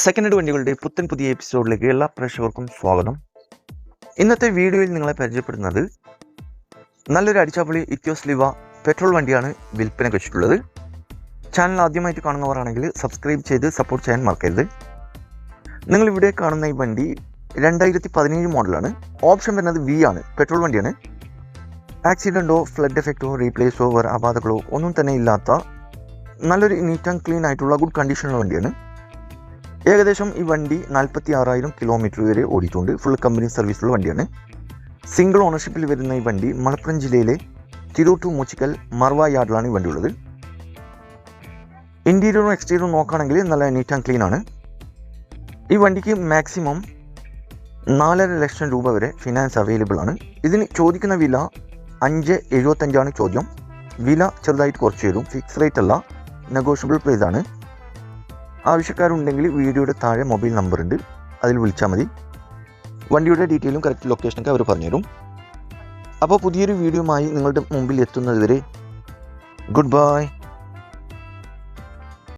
Second head വണ്ടികളുടെ പുത്തൻ പുതിയ എപ്പിസോഡിലേക്ക് എല്ലാ പ്രേക്ഷകർക്കും സ്വാഗതം. ഇന്നത്തെ വീഡിയോയിൽ നിങ്ങളെ പരിചയപ്പെടുന്നത് നല്ലൊരു അടിച്ചാപ്പൊളി ഇത്യോസ് ലിവ പെട്രോൾ വണ്ടിയാണ് വിൽപ്പനയ്ക്ക് വെച്ചിട്ടുള്ളത്. ചാനൽ ആദ്യമായിട്ട് കാണുന്നവരാണെങ്കിൽ സബ്സ്ക്രൈബ് ചെയ്ത് സപ്പോർട്ട് ചെയ്യാൻ മറക്കരുത്. നിങ്ങളിവിടെ കാണുന്ന ഈ വണ്ടി രണ്ടായിരത്തി പതിനേഴ് മോഡലാണ്. ഓപ്ഷൻ വരുന്നത് വി ആണ് പെട്രോൾ വണ്ടിയാണ്. ആക്സിഡന്റോ ഫ്ലഡ് എഫക്റ്റോ റീപ്ലേസോ വേറെ അപാതകളോ ഒന്നും തന്നെ ഇല്ലാത്ത നല്ലൊരു നീറ്റ് ആൻഡ് ക്ലീൻ ആയിട്ടുള്ള ഗുഡ് കണ്ടീഷനുള്ള വണ്ടിയാണ്. ഏകദേശം ഈ വണ്ടി നാൽപ്പത്തി ആറായിരം കിലോമീറ്റർ വരെ ഓടിയിട്ടുണ്ട്. ഫുൾ കമ്പനി സർവീസുള്ള വണ്ടിയാണ്. സിംഗിൾ ഓണർഷിപ്പിൽ വരുന്ന ഈ വണ്ടി മലപ്പുറം ജില്ലയിലെ തിരൂർ ടു മൂച്ചിക്കൽ മർവ യാർഡിലാണ് ഈ വണ്ടി ഉള്ളത്. ഇന്റീരിയറും എക്സ്റ്റീരിയറും നോക്കുകയാണെങ്കിൽ നല്ല നീറ്റ് ആൻഡ് ക്ലീൻ ആണ്. ഈ വണ്ടിക്ക് മാക്സിമം നാലര ലക്ഷം രൂപ വരെ ഫിനാൻസ് അവൈലബിൾ ആണ്. ഇതിന് ചോദിക്കുന്ന വില അഞ്ച് എഴുപത്തഞ്ചാണ് ചോദ്യം. വില ചെറുതായിട്ട് കുറച്ച് തരും ഫിക്സ് റേറ്റ് അല്ല. നെഗോഷ്യബിൾ പ്രൈസ് ആണ്. ആവശ്യക്കാരുണ്ടെങ്കിൽ വീഡിയോയുടെ താഴെ മൊബൈൽ നമ്പർ ഉണ്ട് അതിൽ വിളിച്ചാൽ മതി. വണ്ടിയുടെ ഡീറ്റെയിലും കറക്റ്റ് ലൊക്കേഷനൊക്കെ അവർ പറഞ്ഞുതരും. അപ്പോൾ പുതിയൊരു വീഡിയോയുമായി നിങ്ങളുടെ മുമ്പിൽ എത്തുന്നതുവരെ ഗുഡ് ബൈ.